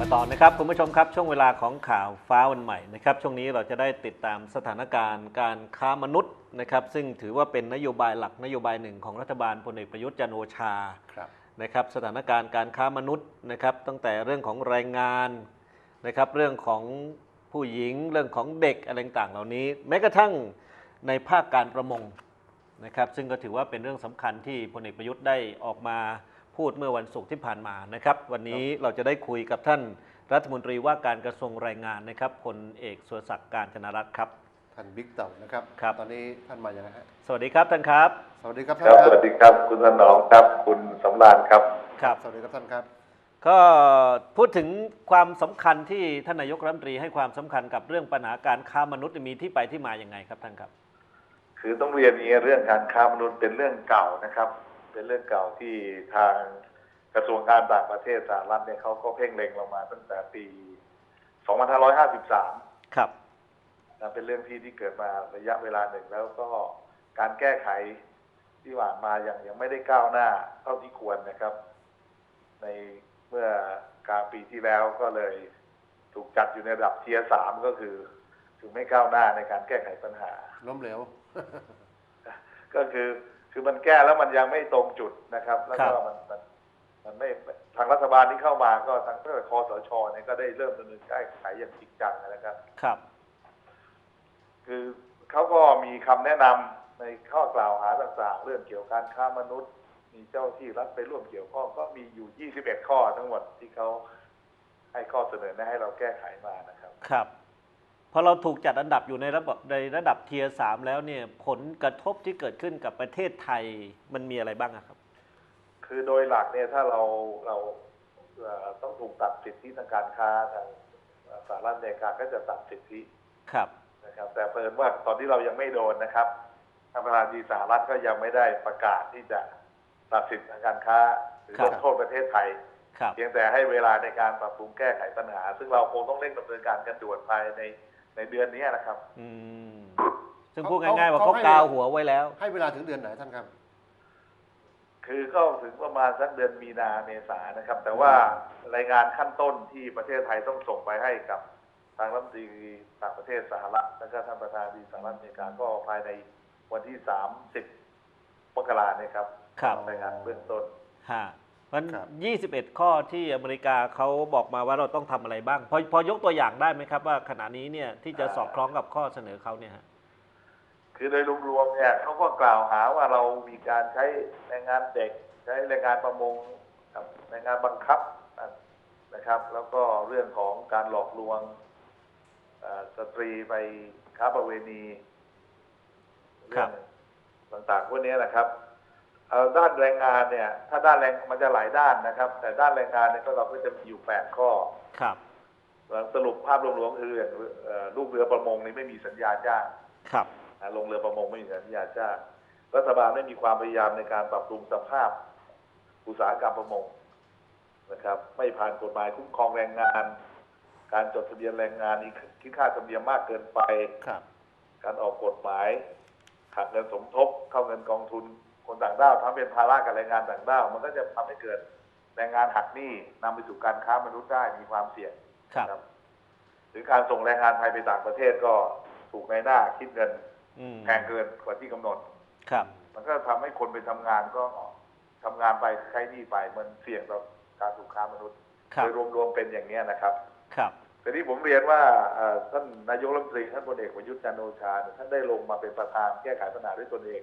มาต่อนะครับคุณผู้ชมครับช่วงเวลาของข่าวฟ้าวันใหม่นะครับช่วงนี้เราจะได้ติดตามสถานการณ์การค้ามนุษย์นะครับซึ่งถือว่าเป็นนโยบายหลักนโยบายหนึ่งของรัฐบาลพลเอกประยุทธ์จันทร์โอชาครับนะครับสถานการณ์การค้ามนุษย์นะครับตั้งแต่เรื่องของแรงงานนะครับเรื่องของผู้หญิงเรื่องของเด็กอะไรต่างเหล่านี้ แม้กระทั่งในภาคการประมงนะครับซึ่งก็ถือว่าเป็นเรื่องสำคัญที่พลเอกประยุทธ์ได้ออกมา พูดเมื่อวันศุกร์ที่ผ่านมานะครับ วันนี้เราจะได้คุยกับท่านรัฐมนตรีว่าการกระทรวงแรงงานนะครับพลเอกสุรศักดิ์การจนรัตน์ครับ ท่านบิ๊กเต่านะครับ ครับ ตอนนี้ท่านมาอย่างไรฮะสวัสดีครับท่านครับ สวัสดีครับคท่านรับคสรับวัสดีครับ คุณถนอมครับ คุณสำราญครับ ครับ สวัสดีครับท่านครับ ก็พูดถึงความสำคัญที่ท่านนายกรัฐมนตรีให้ความสำคัญกับเรื่องปัญหาการค้ามนุษย์มีที่ไปที่มาอย่างไงครับท่านครับ คือต้องเรียนอย่างนี้เรื่องการค้ามนุษย์เป็นเรื่องเก่านะครับ เป็นเรื่องเก่าที่ทางกระทรวงการต่างประเทศสหรัฐเนี่ยเขาก็เพ่งเล็งลงมาตั้งแต่ปี 2553 ครับนะเป็นเรื่องที่ที่เกิดมาระยะเวลาหนึ่งแล้วก็การแก้ไขที่ผ่านมายังยังไม่ได้ก้าวหน้าเท่าที่ควรนะครับ ในเมื่อกลางปีที่แล้วก็เลยถูกจัดอยู่ในระดับเทียสามก็คือถึงไม่ก้าวหน้าในการแก้ไขปัญหาล้มเหลวก็คือ คือมันแก้แล้วมันยังไม่ตรงจุดนะครับ แล้วก็ครับมันมันมันไม่ทางรัฐบาลที่เข้ามาก็ทางเพื่อคอสชเนี่ยก็ได้เริ่มดำเนินแก้ไขอย่างจริงจังนะครับ ครับ คือเขาก็มีคำแนะนำในข้อกล่าวหาต่างๆ เรื่องเกี่ยวกับการค้ามนุษย์ มีเจ้าที่รัฐไปร่วมเกี่ยวข้องก็มีอยู่ 21 ข้อทั้งหมดที่เขาให้ข้อเสนอแนะให้เราแก้ไขมานะครับ ครับ พอเราถูกจัดอันดับอยู่ในระบบในระดับเทียสามแล้วเนี่ยผลกระทบที่เกิดขึ้นกับประเทศไทยมันมีอะไรบ้างอะครับ คือโดยหลักเนี่ยถ้าเราเราเอ่อต้องถูกตัดสิทธิทางการค้าทางสหรัฐอเมริกาก็จะตัดสิทธิครับนะครับ แต่เพิ่นว่าตอนที่เรายังไม่โดนนะครับทางประธานาธิบดีสหรัฐก็ยังไม่ได้ประกาศที่จะตัดสิทธิทางการค้าหรือครับลงโทษประเทศไทยครับเพียงแต่ให้เวลาในการปรับปรุงแก้ไขปัญหา ซึ่งเราคงต้องเร่งดำเนินการกันด่วนภายใน ในเดือนนี้นะครับ อืมซึ่งพูดเขาง่ายๆว่าเขาเขาให้ กาวหัวไว้แล้ว ให้เวลาถึงเดือนไหนท่านครับ คือก็ถึงประมาณสักเดือนมีนาเมษานะครับ แต่ว่ารายงานขั้นต้นที่ประเทศไทยต้องส่งไปให้กับทางรัฐมนตรีต่างประเทศสหรัฐและก็ท่านประธานาธิบดีสหรัฐอเมริกาก็ภายในวันที่ 30มกราเนี่ยครับครับ รายงานเบื้องต้น ฮะ มันครับยี่สิบเอ็ดข้อที่อเมริกาเขาบอกมาว่าเราต้องทำอะไรบ้าง พอพอยกตัวอย่างได้ไหมครับว่าขณะนี้เนี่ยที่จะสอดคล้องกับข้อเสนอเขาเนี่ยฮะ คือโดยรวมๆเนี่ยเขาก็กล่าวหาว่าเรามีการใช้แรงงานเด็ก ใช้แรงงานประมงกับแรงงานบังคับนะครับ แล้วก็เรื่องของการหลอกลวงเอ่อสตรีไปค้าประเวณีครัเรื่อบงต่างๆพวกนี้นะครับเอ่อ ด้านแรงงานเนี่ย ถ้าด้านแรงมันจะหลายด้านนะครับ แต่ด้านแรงงานเนี่ยก็เราก็จะมีอยู่แปดข้อ ครับสรุปภาพรวมๆคืออย่างเอ่อลูกเรือประมงนี่ไม่มีสัญญาจ้าง ครับอ่าลงเรือประมงไม่มีสัญญาจ้าง รัฐบาลไม่มีความพยายามในการปรับปรุงสภาพ อุตสาหกรรมประมงนะครับ ไม่ผ่านกฎหมายคุ้มครองแรงงาน การจดทะเบียนแรงงานนี่คิดค่าธรรมเนียมมากเกินไปครับ การออกกฎหมายหักเงินสมทบเข้าเงินกองทุน คนต่างด้าวทำเป็นภาระกับแรงงานต่างด้าว มันก็จะทำให้เกิดแรงงานหักหนี้นำไปสู่การค้ามนุษย์ได้มีความเสี่ยงครับนะหรือการส่งแรงงานไทยไปต่างประเทศก็ถูกในหน้าคิดเงินอืมแพงเกินกว่าที่กำหนดครับ มันก็ทำให้คนไปทำงานก็ทำงานไปใช้หนี้ไปมันเสี่ยงต่อการถูกค้ามนุษย์ครับโดยรวมๆเป็นอย่างนี้ยนะครับ ครับแต่ที่ผมเรียนว่าเอ่อท่านนายกรัฐมนตรีท่านพลเอกประยุทธ์จันทร์โอชาเนี่ยท่านได้ลงมาเป็นประธานแก้ไขปัญหาด้วยตนเอง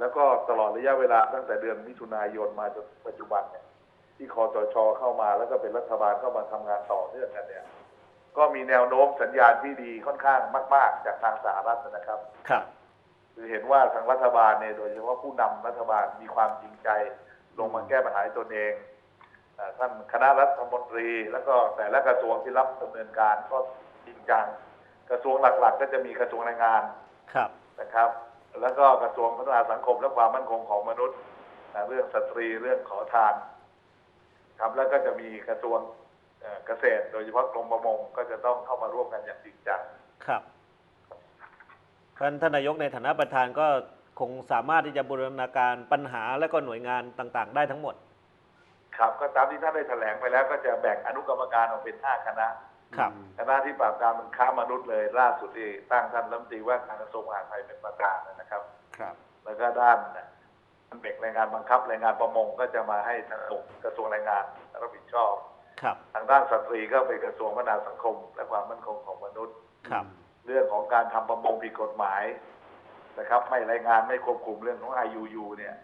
แล้วก็ตลอดระยะเวลาตั้งแต่เดือนมิถุนายนมาจนปัจจุบันเนี่ยที่คอสชเข้ามาแล้วก็เป็นรัฐบาลเข้ามาทำงานต่อเนื่องกันเนี่ย ก็มีแนวโน้มสัญญาณที่ดีค่อนข้างมาก ๆ จากทางสหรัฐนะครับ ครับ คือเห็นว่าทางรัฐบาลเนี่ยโดยเฉพาะผู้นำรัฐบาลมีความจริงใจ ลงมาแก้ปัญหาให้ตนเองเอ่อท่านคณะรัฐมนตรี แล้วก็แต่ละกระทรวงที่รับดำเนินการก็จริงจังกระทรวงหลัก ๆ ก็จะมีกระทรวงแรงงานครับนะครับ แล้วก็กระทรวงพัฒนาสังคมและความมั่นคงของมนุษย์อ่าเรื่องสตรีเรื่องขอทาน ครับแล้วก็จะมีกระทรวงเอ่อเกษตร โดยเฉพาะกรมประมงก็จะต้องเข้ามาร่วมกันอย่างจริงจังครับท่านท่านนายกในฐานะประธานก็คงสามารถที่จะบูรณาการปัญหาและก็หน่วยงานต่าง ๆ ได้ทั้งหมด ครับก็ตามที่ท่านได้แถลงไปแล้วก็จะแบ่งอนุกรรมการออกเป็นห้าคณะ ครับ คณะที่ปราบปรามมันค้ามนุษย์เลย ล่าสุดที่ตั้งท่านรัฐมนตรีว่าการกระทรวงมหาดไทยเป็นประธานนะครับ ครับ แล้วก็ด้านเด็กแรงงานบังคับแรงงานประมงก็จะมาให้ทางกระทรวงแรงงานรับผิดชอบครับทางด้านสตรีก็เป็นกระทรวงพัฒนาสังคม และความมั่นคงของมนุษย์ครับ เรื่องของการทำประมงผิดกฎหมายนะครับ ไม่รายงานไม่ควบคุมเรื่องของ IUU เนี่ย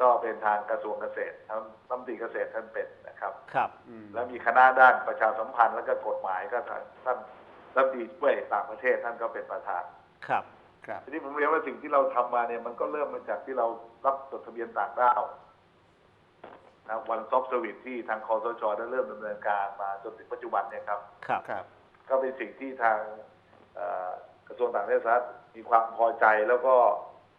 ก็เป็นทางกระทรวงเกษตรท่านรัฐมนตรีเกษตรท่านเป็นนะครับ ครับอืมแล้วมีคณะด้านประชาสัมพันธ์และก็กฎหมายก็ท่านท่านรัฐมนตรีช่วยต่างประเทศท่านก็เป็นประธาน ครับ ครับ ทีนี้ผมเรียนว่าสิ่งที่เราทำมาเนี่ยมันก็เริ่มมาจากที่เรารับจดทะเบียนต่างด้าวนะวันซอฟต์สวิตที่ทางคอสชได้เริ่มดำเนินการมาจนถึงปัจจุบันเนี่ยครับ ครับ ครับ ก็เป็นสิ่งที่ทางเอ่อกระทรวงต่างประเทศสหรัฐมีความพอใจแล้วก็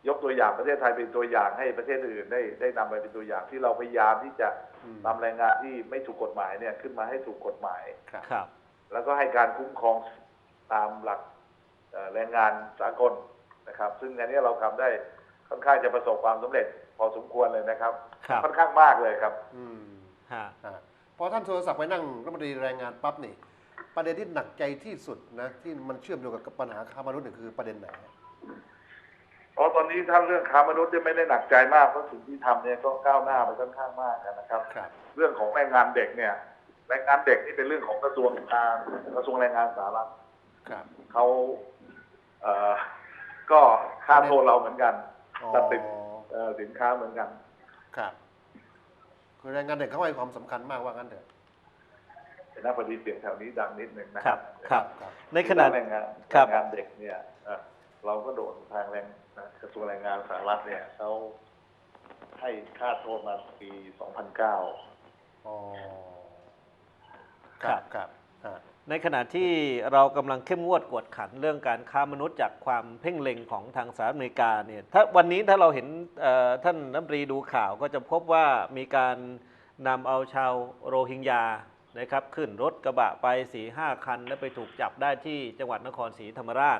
ยกตัวอย่างประเทศไทยเป็นตัวอย่างให้ประเทศอื่นได้ได้นำไปเป็นตัวอย่างที่เราพยายามที่จะอืมนำแรงงานที่ไม่ถูกกฎหมายเนี่ยขึ้นมาให้ถูกกฎหมายครับครับ แล้วก็ให้การคุ้มครองตามหลักเอ่อแรงงานสากลนะครับ ซึ่งอันนี้เราทำได้ค่อนข้างจะประสบความสำเร็จพอสมควรเลยนะครับ ครับค่อนข้างมากเลยครับ อืมฮะอ่าพอท่านโทรศัพท์ไปนั่งรัฐมนตรีแรงงานปั๊บนี่ ประเด็นที่หนักใจที่สุดนะที่มันเชื่อมโยงกับปัญหาค้ามนุษย์เนี่ยคือประเด็นไหนฮะ เพราะตอนนี้ท่านเรื่องค้ามนุษย์เนี่ยไม่ได้หนักใจมากเพราะสิ่งที่ทำเนี่ยก็ก้าวหน้าไปค่อนข้างมากนะครับครับ เรื่องของแรงงานเด็กเนี่ยแรงงานเด็กนี่เป็นเรื่องของกระทรวงการกระทรวงแรงงานสาธารณครับเขาเอ่อก็ค่าโทษเราเหมือนกันอ๋อตัดสินเอ่อสินค้าเหมือนกัน ครับคือแรงงานเด็กเขาให้ความสำคัญมากว่างั้นเถอะแต่หน้าพอดีเสียงแถวนี้ดังนิดนึงนะคครัรับบครับ ครับ ในขณะแรงงานครัแรบงงานเด็กเนี่ยเอ่อเราก็โดนทางแรง กระทรวงแรงงานสหรัฐเนี่ยเขาให้ค่าโทษมาปี 2009 อ๋อ ครับครับฮะในขณะที่เรากำลังเข้มงวดกวดขันเรื่องการค้ามนุษย์จากความเพ่งเล็งของทางสหรัฐอเมริกาเนี่ยถ้าวันนี้ถ้าเราเห็นเอ่อท่านรัฐมนตรีดูข่าวก็จะพบว่ามีการนำเอาชาวโรฮิงญานะครับขึ้นรถกระบะไป4ี่ห้าคัน แล้วไปถูกจับได้ที่จังหวัดนครศรีธรรมราช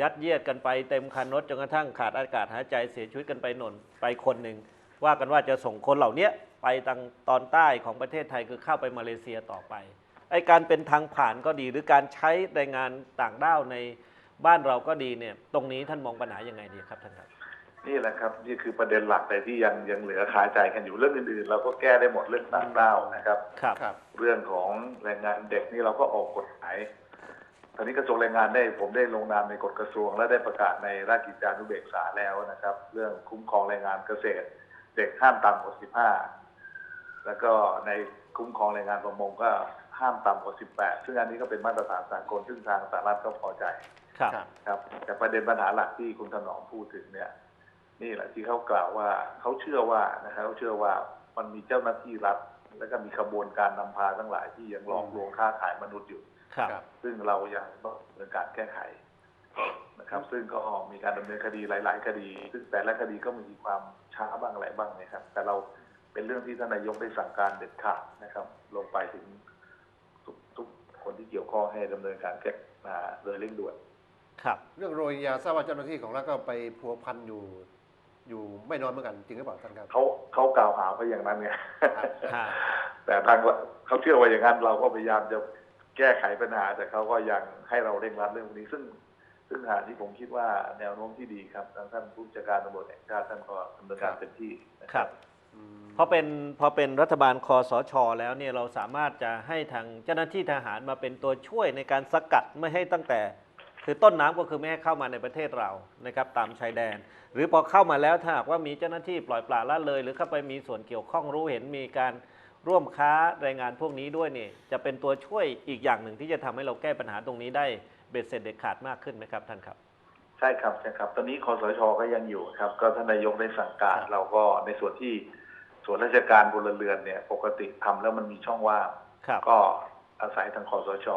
ยัดเยียดกันไปเต็มคันรถจนกระทั่งขาดอากาศหายใจเสียชีวิตกันไปหนนไปคนหนึ่งว่ากันว่าจะส่งคนเหล่านี้ไปทางตอนใต้ของประเทศไทยคือเข้าไปมาเลเซียต่อไปไอการเป็นทางผ่านก็ดีหรือการใช้แรงงานต่างด้าวในบ้านเราก็ดีเนี่ย ตรงนี้ท่านมองปัญหายังไงดีครับท่านครับนี่แหละครับนี่คือประเด็นหลักแต่ที่ยังยังเหลือคาใจกันอยู่เรื่องอื่นๆ เราก็แก้ได้หมดเรื่องต่างด้าวนะครับครับครับเรื่องของแรงงานเด็กนี่เราก็ออกกฎหมายต อนนี้กระทรวงแรงงานได้ผมได้ลงนามในกฎกระทรวง และได้ประกาศในราชกิจจานุเบกษาแล้วนะครับ เรื่องคุ้มครองแรงงานเกษตร เด็กห้ามต่ำกว่า15แล้วก็ในคุ้มครองแรงงานประมงก็ห้ามต่ำกว่า 18 ซึ่งอันนี้ก็เป็นมาตรฐานสากลซึ่งทางสหรัฐก็พอใจครับครับครับ แต่ประเด็นปัญหาหลักที่คุณถนอมพูดถึงเนี่ย นี่แหละที่เขากล่าวว่าเขาเชื่อว่านะครับเขาเชื่อว่ามันมีเจ้าหน้าที่รัฐ แล้วก็มีขบวนการนำพาทั้งหลายที่ยังหลอกลวงค้าขายมนุษย์อยู่ ครับครับ ซึ่งเรายังต้องดำเนินการแก้ไขนะครับ ซึ่งก็มีการดำเนินคดีหลาย ๆ คดี ซึ่งแต่ละคดีก็มีความช้าบ้างอะไรบ้างนะครับ แต่เราเป็นเรื่องที่ท่านนายกได้สั่งการเด็ดขาดนะครับ ลงไปถึงทุกทุกคนที่เกี่ยวข้องให้ดำเนินการแก้มาโดยเร่งด่วนครับ เรื่องโรฮิงญาทราบว่าเจ้าหน้าที่ของรัฐก็ไปพัวพันอยู่อยู่ไม่น้อยเหมือนกันจริงหรือเปล่าท่านครับเขาเขากล่าวหาไปอย่างนั้นไงฮะแต่ทางเขาเชื่อว่าอย่างนั้นเราก็พยายามจะ แก้ไขปัญหา แต่เขาก็ยังให้เราเร่งรัดเรื่องพวกนี้ ซึ่งซึ่งหาที่ผมคิดว่าแนวโน้มที่ดีครับทางท่านผู้จัดการตำรวจแห่งชาติท่านก็ดำเนินการเต็มที่นะคครัรับบอืมพอเป็นพอเป็นรัฐบาลคอสชแล้วเนี่ยเราสามารถจะให้ทางเจ้าหน้าที่ทหารมาเป็นตัวช่วยในการสกัดไม่ให้ตั้งแต่ คือต้นน้ำก็คือไม่ให้เข้ามาในประเทศเรานะครับตามชายแดน หรือพอเข้ามาแล้วถ้าหากว่ามีเจ้าหน้าที่ปล่อยปละละเลย หรือเข้าไปมีส่วนเกี่ยวข้องรู้เห็นมีการ ร่วมค้าแรงงานพวกนี้ด้วยเนี่ยจะเป็นตัวช่วยอีกอย่างหนึ่งที่จะทำให้เราแก้ปัญหาตรงนี้ได้เบ็ดเสร็จเด็ดขาดมากขึ้นไหมครับท่านครับ ใช่ครับใช่ครับ ตอนนี้คอสชก็ยังอยู่ครับ ก็ท่านนายกได้สั่งการครับเราก็ในส่วนที่ส่วนราชการพลเรือนเนี่ย ปกติทำแล้วมันมีช่องว่างครับก็อาศัยทางคอสช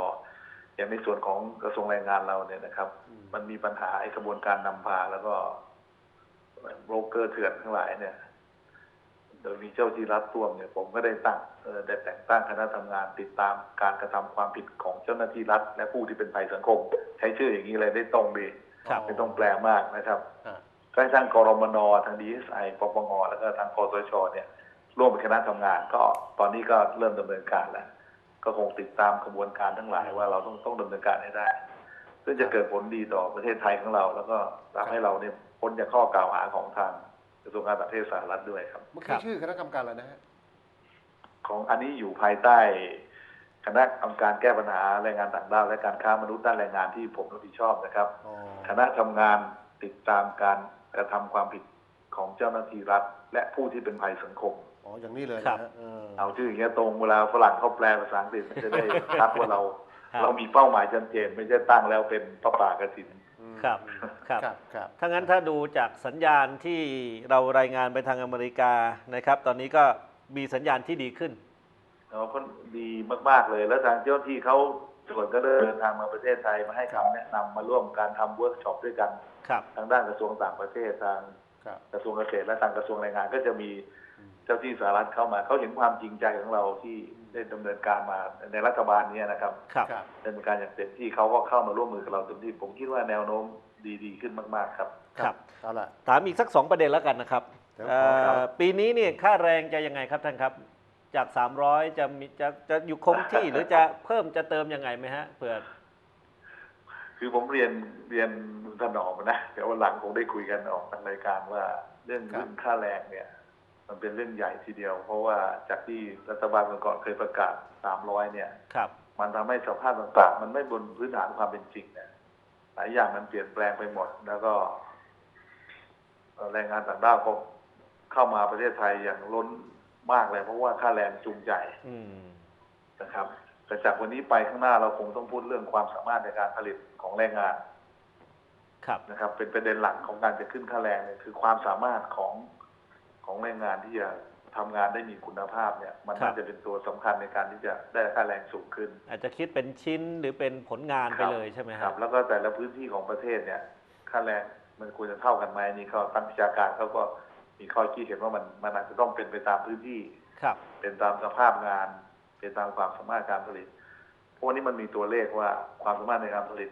อย่างในส่วนของกระทรวงแรงงานเราเนี่ยนะครับอืมมันมีปัญหาไอ้กระบวนการนำพาแล้วก็โบรกเกอร์เถื่อนทั้งหลายเนี่ย โดยมีเจ้าที่รัฐร่วมเนี่ยผมก็ได้ตั้งเอ่อได้แต่งตั้งคณะทำงานติดตามการกระทำความผิดของเจ้าหน้าที่รัฐ และผู้ที่เป็นภัยสังคม ใช้ชื่ออย่างนี้เลยได้ตรงดีครับไม่ต้องแปลมากนะครับอ่าก็ให้ทางกรมนทางดีเอสไอปปงแล้วก็ทางคอสชเนี่ยร่วมเป็นคณะทำงาน ก็ตอนนี้ก็เริ่มดำเนินการแล้ว ก็คงติดตามกระบวนการทั้งหลายว่าเราต้องต้องดำเนินการให้ได้ซึ่งจะเกิดผลดีต่อประเทศไทยของเรา แล้วก็ทำให้เราเนี่ยพ้นจากข้อกล่าวหาของทาง กระทรวงการต่างประเทศสหรัฐด้วยครับเมื่อครักี้บชื่อคณะกรรมการอะไรนะฮะของอันนี้อยู่ภายใต้คณะกรรมการแก้ปัญหาแรงงานต่างด้าวและการค้ามนุษย์ด้านแรงงานที่ผมรับผิดชอบนะครับอ๋อคณะทำงานติดตามการกระทำความผิดของเจ้าหน้าที่รัฐ และผู้ที่เป็นภัยสังคมอ๋ออย่างนี้เลยครันะบฮะเออเอาชื่ออย่างเงี้ยตรงเวลาฝรั่งเขาแปลภาษาอังกฤษมันจะได้ชัดว่าเราครับเรามีเป้าหมายชัดเจนไม่ใช่ตั้งแล้วเป็นพระป่ากระถินอืม ครับครับครับ ครับ ถ้างั้นถ้าดูจากสัญญาณที่เรารายงานไปทางอเมริกานะครับ ตอนนี้ก็มีสัญญาณที่ดีขึ้นเราก็ดีมาก ๆ เลย แล้วทางเจ้าหน้าที่เขาส่วนก็เดินทางมาประเทศไทยมาให้คำแนะนำมาร่วมการทำเวิร์กช็อปด้วยกัน ครับ ทางด้านกระทรวงต่างประเทศทางครับ กระทรวงเกษตรและทางกระทรวงแรงงาน ก็จะมีอืมเจ้าที่สหรัฐเข้ามาเขาเห็นความจริงใจของเราที่ ได้ดำเนินการมาในรัฐบาลเนี้นะครับครับครับดำเนินการอย่างเต็มที่เขาก็เข้ามาร่วมมือกับเราเต็มที่ผมคิดว่าแนวโน้มดีๆขึ้นมากๆครับครับเอาละถามอีกสักสองประเด็นแล้วกันนะครับเดี๋ยวเอ่ขอครับอปีนี้เนี่ยค่าแรงจะยังไงครับท่านครับจาก 300 จะมีจะจะอยู่คงที่หรือจะเพิ่มจะเติมยังไงไหมฮะเผื่อคือผมเรียนเรียนถนอมนะเดี๋ยววันหลังคงได้คุยกันออกทางรายการว่าเรื่องครับเรื่องค่าแรงเนี่ย มันเป็นเรื่องใหญ่ทีเดียว เพราะว่าจากที่รัฐบาลก่อนๆเคยประกาศ 300 เนี่ย ครับ มันทำให้สภาพต่างๆ มันไม่บนพื้นฐานความเป็นจริงเนี่ยหลายอย่างมันเปลี่ยนแปลงไปหมด แล้วก็เอ่อแรงงานต่างด้าวก็เข้ามาประเทศไทยอย่างล้นมากเลย เพราะว่าค่าแรงจูงใจอืมนะครับ แต่จากวันนี้ไปข้างหน้าเราคงต้องพูดเรื่องความสามารถในการผลิตของแรงงานครับนะครับ เป็นประเด็นหลักของการจะขึ้นค่าแรงเนี่ยคือความสามารถของ ของแรงงานที่จะทำงานได้มีคุณภาพเนี่ยมันครับน่าจะเป็นตัวสำคัญในการที่จะได้ค่าแรงสูงขึ้น อาจจะคิดเป็นชิ้นหรือเป็นผลงานไปครับเลยใช่ไหมคครัรับบแล้วก็แต่ละพื้นที่ของประเทศเนี่ย ค่าแรงมันควรจะเท่ากันไหมนี่เขาตั้งวิชาการเขาก็มีข้อคิดเห็นว่ามันมันอาจจะต้องเป็นไปตามพื้นที่ครับ เป็นตามสภาพงาน เป็นตามความสามารถการผลิตเพราะวันนี้มันมีตัวเลขว่าความสามารถในการผลิต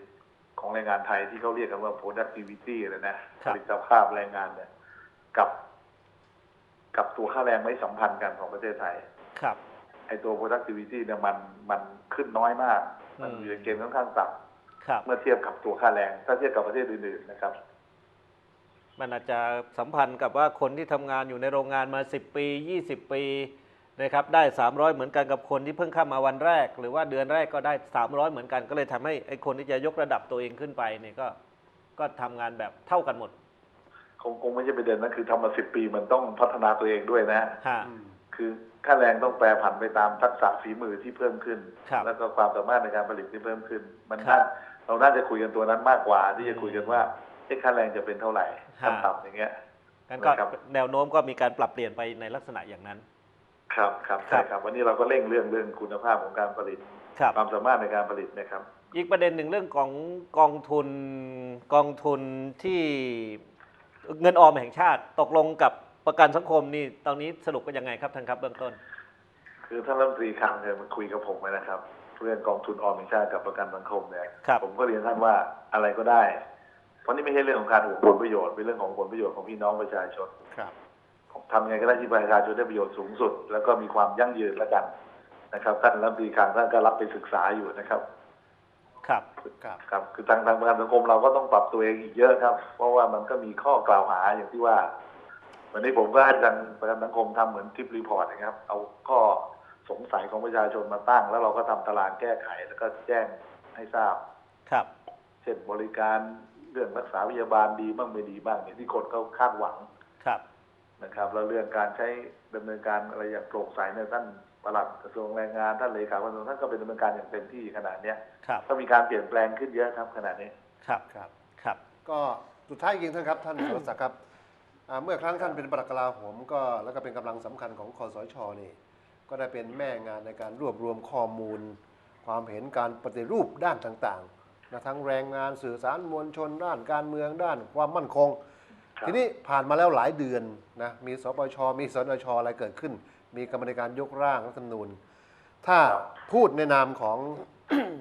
ของแรงงานไทยที่เขาเรียกกันว่า productivity เลยนะผลิตภาพแรงงานเนี่ยกับ กับตัวค่าแรงไม่สัมพันธ์กันของประเทศไทย ครับ ไอตัว productivity เนี่ยมันมันขึ้นน้อยมาก มันอืมอยู่ในเกณฑ์ค่อนข้างต่ำครับเมื่อเทียบกับตัวค่าแรง ถ้าเทียบกับประเทศอื่นๆนะครับ มันอาจจะสัมพันธ์กับว่าคนที่ทำงานอยู่ในโรงงานมา 10 ปี 20 ปีนะครับได้ 300 เหมือนกันกับคนที่เพิ่งเข้ามาวันแรก หรือว่าเดือนแรกก็ได้ 300 เหมือนกัน ก็เลยทำให้ไอ้คนที่จะยกระดับตัวเองขึ้นไปเนี่ยก็ก็ทำงานแบบเท่ากันหมด คงคงไม่ใช่ประเด็นนะคือทำมาสิบปีมันต้องพัฒนาตัวเองด้วยนะฮะอืมคือค่าแรงต้องแปรผันไปตามทักษะฝีมือที่เพิ่มขึ้น ครับแล้วก็ความสามารถในการผลิตที่เพิ่มขึ้น มันครัน่าบเราน่าจะคุยกันตัวนั้นมากกว่า ที่จะคุยกันอืมว่าเอ๊ะค่าแรงจะเป็นเท่าไหร่ฮะ ขั้นต่ำอย่างเงี้ย งั้นก็ครับ แนวโน้มก็มีการปรับเปลี่ยนไปในลักษณะอย่างนั้น ครับครับครัใช่บครับ วันนี้เราก็เร่งเรื่องเรื่องคุณภาพของการผลิต ครับ ความสามารถในการผลิตนะครับ อีกประเด็นหนึ่งเรื่องของกองทุนกองทุนที่ เงินออมแห่งชาติตกลงกับประกันสังคมนี่ตอนนี้สรุปกันยังไงครับท่านครับเบื้องต้น คือท่านรัฐมนตรีคลังเนี่ยมาคุยกับผมไว้นะครับ เรื่องกองทุนออมแห่งชาติกับประกันสังคมเนี่ยครับ ผมก็เรียนท่านว่าอะไรก็ได้ เพราะนี่ไม่ใช่เรื่องของการหวงผลประโยชน์เป็นเรื่องของผลประโยชน์ของพี่น้องประชาชนครับ ทำยังไงก็ได้ที่ประชาชนได้ประโยชน์สูงสุด แล้วก็มีความยั่งยืนแล้วกันนะครับท่านรัฐมนตรีคลังท่านก็รับไปศึกษาอยู่นะครับ ครับครับครับคือทางทางประกันสังคมเราก็ต้องปรับตัวเองอีกเยอะครับ เพราะว่ามันก็มีข้อกล่าวหาอย่างที่ว่า วันนี้ผมก็ให้ทางประกันสังคมทำเหมือนทิปรีพอร์ตนะครับ เอาข้อสงสัยของประชาชนมาตั้ง แล้วเราก็ทำตารางแก้ไข แล้วก็แจ้งให้ทราบครับ เช่นบริการเรื่องรักษาพยาบาลดีบ้างไม่ดีบ้างอย่างที่คนเขาคาดหวังครับนะครับ แล้วเรื่องการใช้ดำเนินการอะไรอย่างโปร่งใสเนี่ยท่าน ปลัดกระทรวงแรงงานท่านเลขากระทรวงท่านก็เป็นดำเนินการอย่างเต็มที่ขนาดเนี้ยครับก็มีการเปลี่ยนแปลงขึ้นเยอะครับขนาดนี้ครับครับครับ ก็สุดท้ายจริงๆท่านครับท่านสรศักดิ์ครับอ่าเมื่อครั้งท่านเป็นปลัดกลาโหมก็แล้วก็เป็นกำลังสำคัญของคอสชนี่ ก็ได้เป็นแม่งานในการรวบรวมข้อมูล ความเห็นการปฏิรูปด้านต่างๆนะทั้งแรงงานสื่อสารมวลชนด้านการเมืองด้านความมั่นคงครับทีนี้ผ่านมาแล้วหลายเดือนนะมีสปชมีสนชอะไรเกิดขึ้น มีกรรมธิการยกร่างรัฐธรรมนูญ ถ้าพูดในนามของ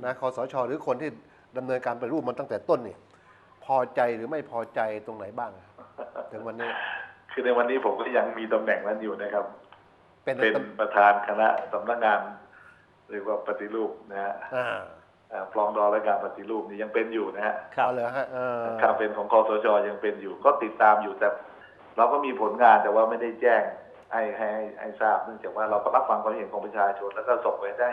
นะคอสชหรือคนที่ดำเนินการปฏิรูปมันตั้งแต่ต้นนี่พอใจหรือไม่พอใจตรงไหนบ้างอะถึงวันนี้ คือในวันนี้ผมก็ยังมีตำแหน่งนั้นอยู่นะครับ เป็นเป็นประธานคณะสำนักงานเรียกว่าปฏิรูปนะฮะอ่าเอ่อปลองดองและการปฏิรูปนี่ยังเป็นอยู่นะฮะครับเอาเลยฮะเออครับเป็นของคอสชยังเป็นอยู่ ก็ติดตามอยู่แต่ เราก็มีผลงานแต่ว่าไม่ได้แจ้ง ให้ให้ให้ให้ทราบเนื่องจากว่าเราก็รับฟังความเห็นของประชาชน แล้วก็ส่งไปได้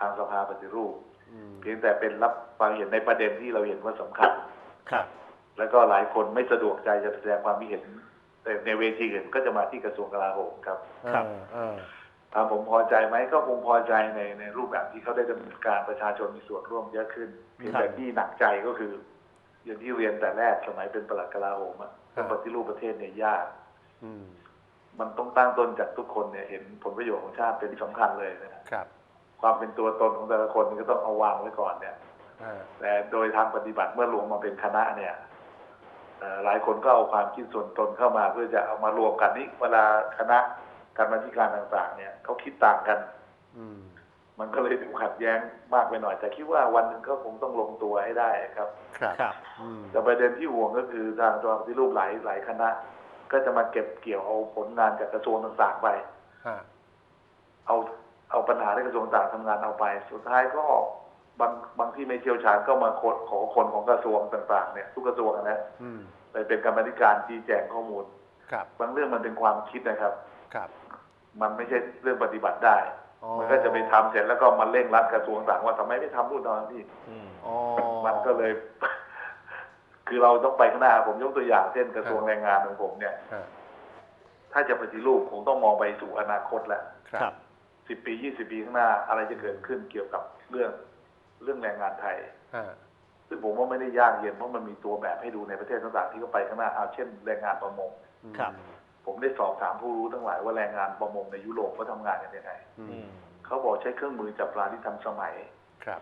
ทางสภาปฏิรูปอืมเพียงแต่เป็นรับความเห็นในประเด็นที่เราเห็นว่าสำคัญครับ แล้วก็หลายคนไม่สะดวกใจจะแสดงความคิดเห็นแต่ในเวทีอื่นก็จะมาที่กระทรวงกลาโหมครับครับเออเออถามผมพอใจไหมก็คงพอใจในในรูปแบบที่เขาได้ดำเนินการประชาชนมีส่วนร่วมเยอะขึ้นเพียงแต่ที่หนักใจก็คืออย่างที่เรียนแต่แรกสมัยเป็นปลัดกลาโหมอะการปฏิรูปประเทศเนี่ยยากอื มมันต้องตั้งต้นจากทุกคนเนี่ยเห็นผลประโยชน์ของชาติเป็นสำคัญเลยนะครับครับ ความเป็นตัวตนของแต่ละคนนี่ก็ต้องเอาวางไว้ก่อนเนี่ยอ่าแต่โดยทางปฏิบัติเมื่อรวมมาเป็นคณะเนี่ยเอ่อหลายคนก็เอาความคิดส่วนตนเข้ามา เพื่อจะเอามารวมกันนี่เวลาคณะการบัญชีการต่าง ๆ เนี่ยเขาคิดต่างกัน อืมมันก็เลยดูขัดแย้งมากไปหน่อย แต่คิดว่าวันหนึ่งก็คงต้องลงตัวให้ได้ครับ ครับครับอืมแต่ประเด็นที่ห่วงก็คือทางตัวปฏิรูปหลายหลายคณะ ก็จะมาเก็บเกี่ยวเอาผลงานจากกระทรวงต่างๆไปฮะเอาเอาปัญหาที่กระทรวงต่างทำงานเอาไป สุดท้ายก็บางบางที่ไม่เชี่ยวชาญก็มาขอขอคนของกระทรวงต่างๆเนี่ยทุกกระทรวงนะอืมไปเป็นกรรมาธิการชี้แจงข้อมูลครับบางเรื่องมันเป็นความคิดนะครับครับ มันไม่ใช่เรื่องปฏิบัติได้อ๋อมันก็จะไปทำเสร็จแล้วก็มาเร่งรัดกระทรวงต่างว่าทำไมไม่ทำนู่นนอนนี่อืมอ๋อมันก็เลย คือเราต้องไปข้างหน้าผมยกตัวอย่างเช่นกระทรวงแรงงานของผมเนี่ยฮะถ้าจะปฏิรูปคงต้องมองไปสู่อนาคตแหละครัครับบสิบปียี่สิบปีข้างหน้า อะไรจะเกิดขึ้นเกี่ยวกับเรื่องเรื่องแรงงานไทยฮะซึ่งผมว่าไม่ได้ยากเย็นเพราะมันมีตัวแบบให้ดูในประเทศต่างๆที่เขาไปข้างหน้าเอาเช่นแรงงานประมงอืมครับผมได้สอบถามผู้รู้ทั้งหลายว่าแรงงานประมงในยุโรปเขาทำงานกันยังไงอือืมมเขาบอกใช้เครื่องมือจับปลาที่ทันสมัย ครับ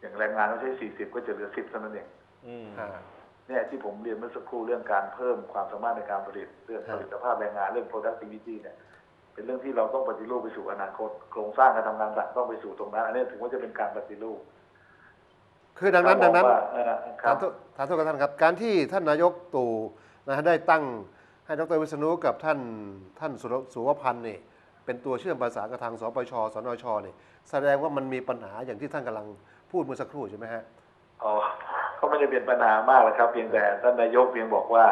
อย่างแรงงานเขาใช้สี่สิบก็จะเหลือสิบเท่านั้นเองอืมฮะ เนี่ยที่ผมเรียนเมื่อสักครู่เรื่องการเพิ่มความสามารถในการผลิตเรื่องครับผลิตภาพแรงงานเรื่อง productivity เนี่ยเป็นเรื่องที่เราต้องปฏิรูปไปสู่อนาคต โครงสร้างการทำงานต่างต้องไปสู่ตรงนั้น อันนี้ถึงว่าจะเป็นการปฏิรูป คือดังนั้นดังนั้นถ้ามอว่าเออคถารัมบโทษถามโทษกับท่านครับ การที่ท่านนายกตู่นะฮะได้ตั้งให้ดรวิษณุกับท่านท่านสุรสุวพันธ์นี่เป็นตัวเชื่อมประสานกับทางสปชสนชนี่แสดงว่ามันมีปัญหาอย่างที่ท่านกำลังพูดเมื่อสักครู่ใช่ไหมฮะอ๋อ ก็ไม่ได้เป็นปัญหามากหรอกครับ เพียงแต่ท่านนายกเพียงบอกว่า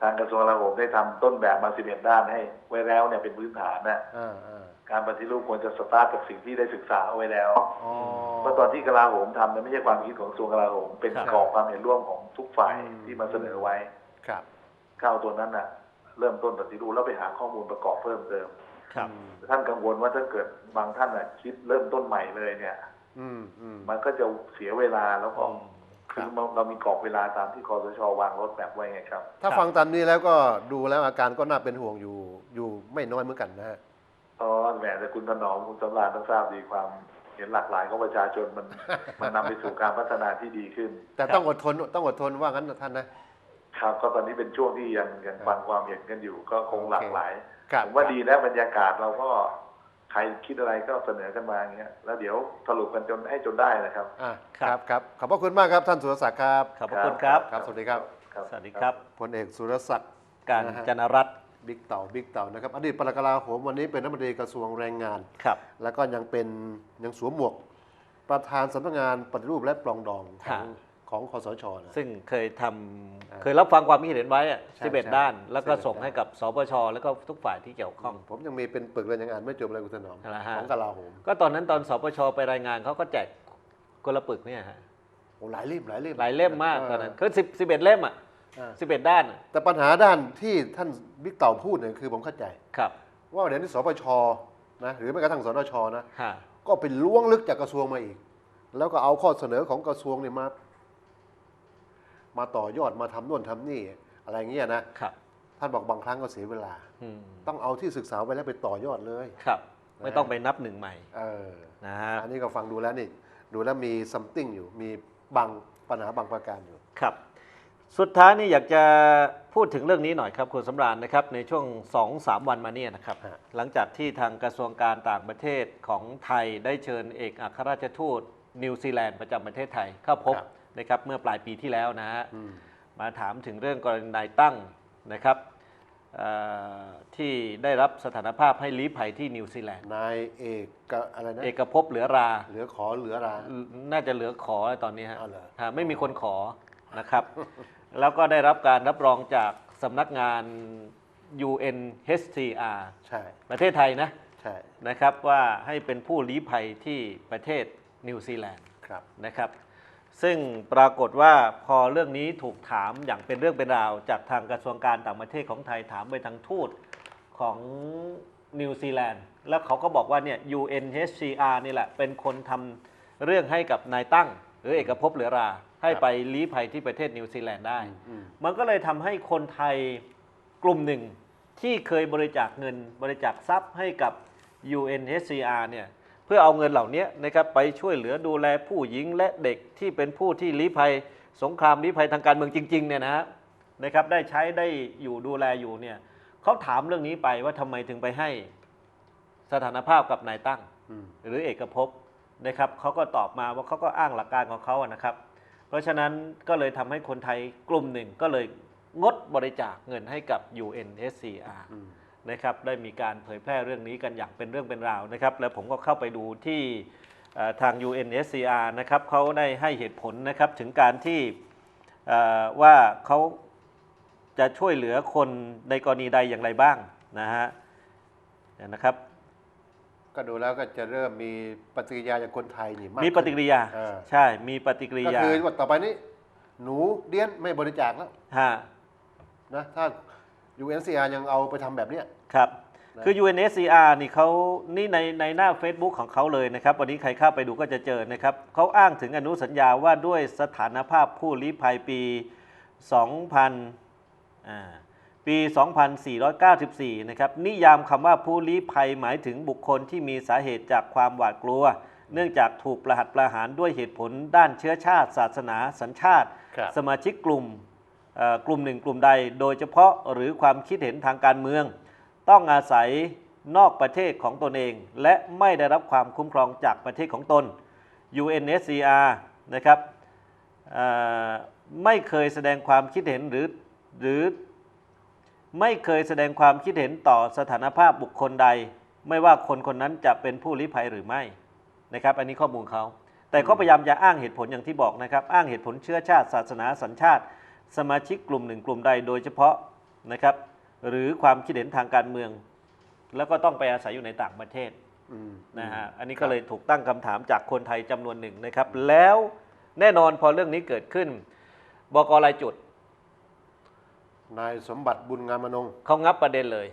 ทางกระทรวงกลาโหมได้ทำต้นแบบมา11ด้านให้ ไว้แล้วเนี่ยเป็นพื้นฐานนะอ่าอ่าการปฏิรูปควรจะสตาร์ทจากสิ่งที่ได้ศึกษาเอาไว้แล้วอ๋อเพราะตอนที่กลาโหมทำเนี่ยไม่ใช่ความคิดของกระทรวงกลาโหม เป็นครับกรอบความเห็นร่วมของทุกฝ่ายอืมที่มาเสนอไว้ ครับข้าวตัวนั้นน่ะ เริ่มต้นปฏิรูปแล้วไปหาข้อมูลประกอบเพิ่มเติมครับอืมท่านกังวลว่าถ้าเกิดบางท่านน่ะคิดเริ่มต้นใหม่เลยเนี่ย อืมอืมมันก็จะเสียเวลาแล้วก็ อืมคือเรามีกรอบเวลาตามที่คอสชวางรถแบบไว้ไงครับ ถ้าฟังตามนี้แล้วก็ดูแล้วอาการก็น่าเป็นห่วงอยู่อยู่ไม่น้อยเหมือนกันนะฮะตอนแหมแต่คุณถนอมคุณสำราญต้องทราบดีความเห็นหลากหลายของประชาชนมันมันนำไปสู่การพัฒนาที่ดีขึ้น แต่ต้องอดทนต้องอดทนว่างั้นนะท่านนะ ครับก็ตอนนี้เป็นช่วงที่ยังยังฟังความเห็นกันอยู่ ก็คงหลากหลายครับ ผมว่าดีแล้วบรรยากาศเราก็ ใครคิดอะไรก็เสนอกันมาอย่างเงี้ยแล้วเดี๋ยวสรุปกันจนให้จนได้นะครับ อ่าคครัรับบครับขอบพระคุณมากครับท่านสุรศักดิ์ครับขอบพระคุณครับ ครับ สวัสดีครับสวัสดีครับ พลเอกสุรศักดิ์การนะฮะจนรัตน์บิ๊กเต่าบิ๊กเต่านะครับอดีตปลัดกลาโหมวันนี้เป็นรัฐมนตรีกระทรวงแรงงาน ครับ แล้วก็ยังเป็นยังสวมหมวก ประธานสำนักงานปฏิรูปและปรองดองของฮะ ของคอสชนะ ซึ่งเคยทำอ่าเคยรับฟังความคิดเห็นไว้อะใช่11ใช่ด้าน แล้วก็11ส่งให้กับสปชแล้วก็ทุกฝ่ายที่เกี่ยวข้อง ผมยังมีเป็นปึกเลยยังอ่านไม่จบเลยคุณถนอมอะไรฮะ ของกลาโหมก็ตอนนั้นตอนสปชไปรายงานเขาก็แจกคนละปึกเนี่ยฮะโอ้หลายเล่มหลายเล่มหลายเล่มมากตอนนั้นคือ10 11 เล่มอะอ่า11 ด้านอะแต่ปัญหาด้านที่ท่านบิ๊กเต่าพูดเนี่ยคือผมเข้าใจ ครับว่าเดี๋ยวนี้สปชนะหรือแม้กระทั่งสนชนะ ฮะก็เป็นล้วงลึกจากกระทรวงมาอีก แล้วก็เอาข้อเสนอของกระทรวงเนี่ยมา มาต่อยอดมาทำโน่นทำนี่อะไรเงี้ยนะครับ ท่านบอกบางครั้งก็เสียเวลา อืมต้องเอาที่ศึกษาไว้แล้วไปต่อยอดเลย ครับ ไม่ต้องไปนับหนึ่งใหม่เออ นะฮะอันนี้ก็ฟังดูแล้วนี่ ดูแล้วมี something อยู่ มีบางปัญหาบางประการอยู่ ครับ สุดท้ายนี่อยากจะพูดถึงเรื่องนี้หน่อยครับคุณสำราญนะครับ ในช่วง2-3วันมาเนี่ยนะครับ ฮะ หลังจากที่ทางกระทรวงการต่างประเทศของไทยได้เชิญเอกอัครราชทูตนิวซีแลนด์ประจำประเทศไทยเข้าพบ ครับ นะครับเมื่อปลายปีที่แล้วนะฮะอืมมาถามถึงเรื่องกรณีนายตั้งนะครับเอ่อที่ได้รับสถานภาพให้ลี้ภัยที่นิวซีแลนด์นายเอกกะอะไรนะเอกภพเหลือรา เหลือขอเหลือรา น่าจะเหลือขอตอนนี้ฮะอ้าวเหรอฮะไม่มีคนขอนะครับ แล้วก็ได้รับการรับรองจากสำนักงาน UNHCR ใช่ประเทศไทยนะใช่นะครับว่าให้เป็นผู้ลี้ภัยที่ประเทศนิวซีแลนด์ครับนะครับ ซึ่งปรากฏว่าพอเรื่องนี้ถูกถามอย่างเป็นเรื่องเป็นราว จากทางกระทรวงการต่างประเทศของไทยถามไปทางทูตของนิวซีแลนด์แล้วเขาก็บอกว่าเนี่ย UNHCR นี่แหละเป็นคนทำเรื่องให้กับนายตั้ง หรือเอกภพเหลือรา ให้ไปลี้ภัยที่ประเทศนิวซีแลนด์ได้อืมมันก็เลยทำให้คนไทยกลุ่มหนึ่งที่เคยบริจาคเงินบริจาคทรัพย์ให้กับ UNHCR เนี่ย เพื่อเอาเงินเหล่านี้นะครับไปช่วยเหลือดูแลผู้หญิงและเด็กที่เป็นผู้ที่ลี้ภัย สงครามลี้ภัยทางการเมืองจริงๆเนี่ยนะฮะนะครับได้ใช้ได้อยู่ดูแลอยู่เนี่ยเขาถามเรื่องนี้ไปว่าทำไมถึงไปให้สถานภาพกับนายตั้งอืมหรือเอกภพนะครับเขาก็ตอบมาว่าเขาก็อ้างหลักการของเขาอะนะครับ เพราะฉะนั้นก็เลยทำให้คนไทยกลุ่มหนึ่งก็เลยงดบริจาคเงินให้กับ UNSCR อืม นะครับได้มีการเผยแพร่เรื่องนี้กันอย่างเป็นเรื่องเป็นราวนะครับ แล้วผมก็เข้าไปดูที่เอ่อทาง UNSCR นะครับเขาได้ให้เหตุผลนะครับถึงการที่เอ่อว่าเขาจะช่วยเหลือคนในกรณีใดอย่างไรบ้างนะฮะเดี๋ยวนะครับ ก็ดูแล้วก็จะเริ่มมีปฏิกิริยาจากคนไทยนี่มากมีปฏิกิริยาเออใช่มีปฏิกิริก็ยาคือว่าต่อไปนี้ หนูเดียนไม่บริจาคแล้วฮะนะถ้า UNCR ยังเอาไปทำแบบเนี้ย ครับ นะ คือ UNSCR นี่เขานี่ในในหน้า Facebook ของเขาเลยนะครับ วันนี้ใครเข้าไปดูก็จะเจอนะครับ เขาอ้างถึงอนุสัญญาว่าด้วยสถานภาพผู้ลี้ภัยปี 2000อ่าปี 2494 นะครับ นิยามคำว่าผู้ลี้ภัยหมายถึงบุคคลที่มีสาเหตุจากความหวาดกลัว เนื่องจากถูกประหัตประหารด้วยเหตุผลด้านเชื้อชาติ ศาสนา สัญชาติ ครับ สมาชิกกลุ่มเอ่อ กลุ่มหนึ่งกลุ่มใด โดยเฉพาะหรือความคิดเห็นทางการเมือง ต้องอาศัยนอกประเทศของตนเอง และไม่ได้รับความคุ้มครองจากประเทศของตน UNSCR นะครับไม่เคยแสดงความคิดเห็นหรือหรือไม่เคยแสดงความคิดเห็นต่อสถานภาพบุคคลใด ไม่ว่าคนคนนั้นจะเป็นผู้ลี้ภัยหรือไม่นะครับ อันนี้ข้อมูลเขาแต่เขาพยายามจะอ้างเหตุผลอย่างที่บอกนะครับ อ้างเหตุผลเชื้อชาติ ศาสนาสัญชาติ สมาชิกกลุ่มหนึ่งกลุ่มใดโดยเฉพาะนะครับ หรือความคิดเห็นทางการเมือง แล้วก็ต้องไปอาศัยอยู่ในต่างประเทศอืมนะฮะอันนี้คก็รับเลยถูกตั้งคำถามจากคนไทยจำนวนหนึ่งนะครับ แล้วแน่นอนพอเรื่องนี้เกิดขึ้นบกรายจุด นายสมบัติบุญงามมนงเขางับประเด็นเลย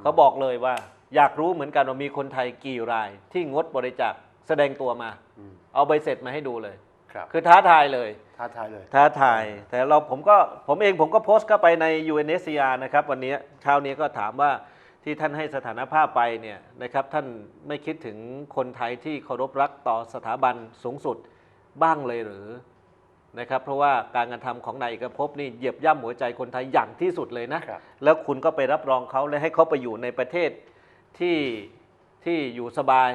เขาบอกเลยว่า อยากรู้เหมือนกันว่ามีคนไทยกี่ราย ที่งดบริจาคแสดงตัวมาอืมเอาใบเสร็จมาให้ดูเลย ครับคือท้าทายเลย ท้าทายเลย ท้าทาย แต่เราผมก็ผมเองผมก็โพสต์เข้าไปใน UNSCR นะครับ วันนี้เช้านี้ก็ถามว่าที่ท่านให้สถานภาพไปเนี่ยนะครับท่านไม่คิดถึงคนไทยที่เคารพรักต่อสถาบันสูงสุดบ้างเลยหรือนะครับเพราะว่าการกระทำของนายเอกภพนี่เหยียบย่ำหัวใจคนไทยอย่างที่สุดเลยนะ ครับแล้วคุณก็ไปรับรองเขาและให้เขาไปอยู่ในประเทศที่ที่อยู่สบาย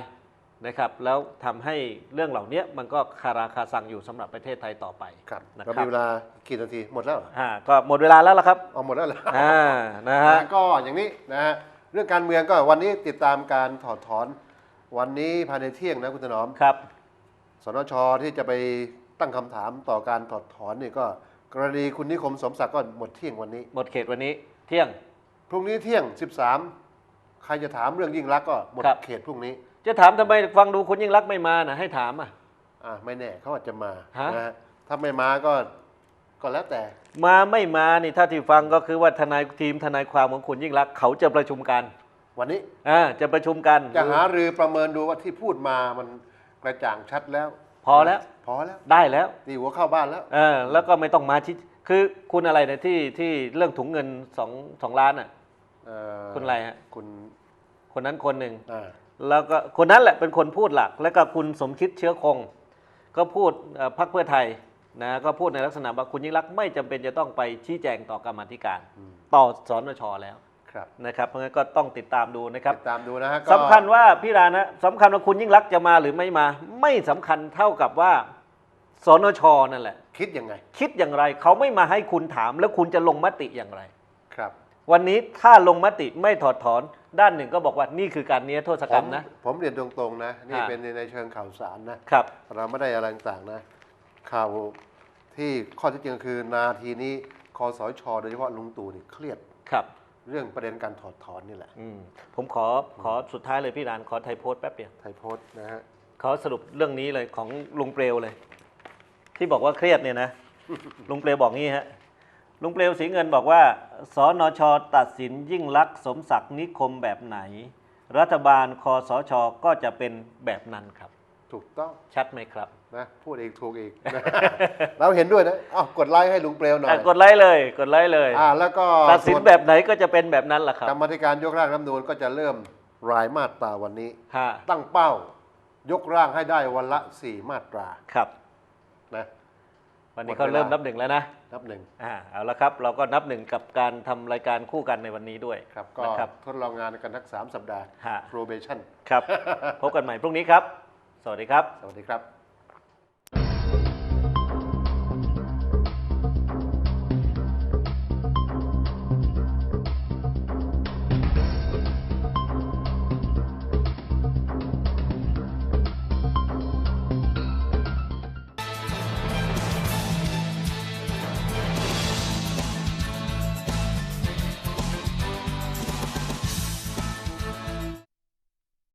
นะครับแล้วทำให้เรื่องเหล่านี้มันก็คาราคาซังอยู่สำหรับประเทศไทยต่อไปครับนะคเรารับมีเวลากี่นาทีหมดแล้วเหรออ่าก็หมดเวลาแล้วละครับเอาหมดแล้วเหรออ่านะฮะนะก็อย่างนี้นะฮะเรื่องการเมืองก็วันนี้ติดตามการถอดถอน วันนี้ภายในเที่ยงนะคุณถนอมครับสนชที่จะไปตั้งคำถามต่อการถอดถอนนี่ก็กรณีคุณนิคมสมศักดิ์ก็หมดเที่ยงวันนี้ หมดเขตวันนี้เที่ยง พรุ่งนี้เที่ยง 13 ใครจะถามเรื่องยิ่งรักษณ์ก็หมดครับเขตพรุ่งนี้ จะถามทำไมฟังดูคุณยิ่งรักษณ์ไม่มานะให้ถามอะ อ่าไม่แน่เขาอาจจะมาฮะ นะฮะถ้าไม่มาก็ก็แล้วแต่ มาไม่มานี่ถ้าที่ฟังก็คือว่าทนายทีมทนายความของคุณยิ่งรักษณ์เขาจะประชุมกันวันนี้อ่าจะประชุมกัน จะหารือประเมินดูว่าที่พูดมามันกระจ่างชัดแล้ว พอแล้ว พอแล้วได้แล้วตีหัวเข้าบ้านแล้ว เออแล้วก็ไม่ต้องมาที่คือคุณอะไรเนี่ยที่ที่เรื่องถุงเงินสองสองล้านอะ เอ่อคุณอะไรฮะ คุณคนนั้นคนหนึ่ง อ่า แล้วก็คนนั้นแหละเป็นคนพูดหลัก แล้วก็คุณสมคิดเชื้อคง ก็พูดเอ่อพรรคเพื่อไทยนะก็พูดในลักษณะว่าคุณยิ่งรักษณ์ไม่จำเป็นจะต้องไปชี้แจงต่อกรรมาธิการอืมต่อสนชแล้วครับนะครับเพราะงั้นก็ต้องติดตามดูนะครับติดตามดูนะฮะก็สำคัญว่าพี่รานะสำคัญว่าคุณยิ่งรักษณ์จะมาหรือไม่มา ไม่สำคัญเท่ากับว่าสนชนั่นแหละ คิดยังไง คิดอย่างไร เขาไม่มาให้คุณถามแล้วคุณจะลงมติอย่างไรครับ วันนี้ถ้าลงมติไม่ถอดถอน ด้านหนึ่งก็บอกว่านี่คือการเนี้ยโทษผกรรมมนะผมเรียนตรงๆนะ นี่ฮะเป็นในเชิงข่าวสารนะ ครับ เราไม่ได้อะไรต่างๆนะ ข่าวที่ข้อเที่จริงคือนาทีนี้คอสชโดยเฉพาะลุงตู่นี่เครียด ครับเรื่องประเด็นการถอดถอนนี่แหละ อืมผมขอขอสุดท้ายเลยพี่ดานขอไทยโพสต์แป๊บเดียว ไทยโพสต์นะฮะขอสรุปเรื่องนี้เลยของลุงเปลวเลย ที่บอกว่าเครียดเนี่ยนะ ลุงเปลวบอกงี้ฮะ ลุงเปลวสีเงินบอกว่า สนชตัดสินยิ่งลักษณ์สมศักดิ์นิคมแบบไหน รัฐบาลคอสชก็จะเป็นแบบนั้นครับ ถูกต้องชัดไหมครับนะพูดเองถูกเองนะ เราเห็นด้วยนะอ้าวกดไลค์ให้ลุงเปลวหน่อยอะกดไลค์เลยกดไลค์เลย อ่าแล้วก็ตัดสินส่วแบบไหนก็จะเป็นแบบนั้นแหละครับกรรมาธิการยกร่างรัฐธรรมนูญก็จะเริ่มรายมาตราวันนี้ ฮะตั้งเป้ายกร่างให้ได้วันละ 4 มาตรา ครับนะ วันนี้หมดเขาเวลาเริ่มนับหนึ่งแล้วนะนับหนึ่งอ่าเอาละครับ เราก็นับหนึ่งกับการทำรายการคู่กันในวันนี้ด้วยครับก็นะครับทดลองงานกันทักสามสัปดาห์ฮะ probation ครับ พบกันใหม่พรุ่งนี้ครับ สวัสดีครับ สวัสดีครับ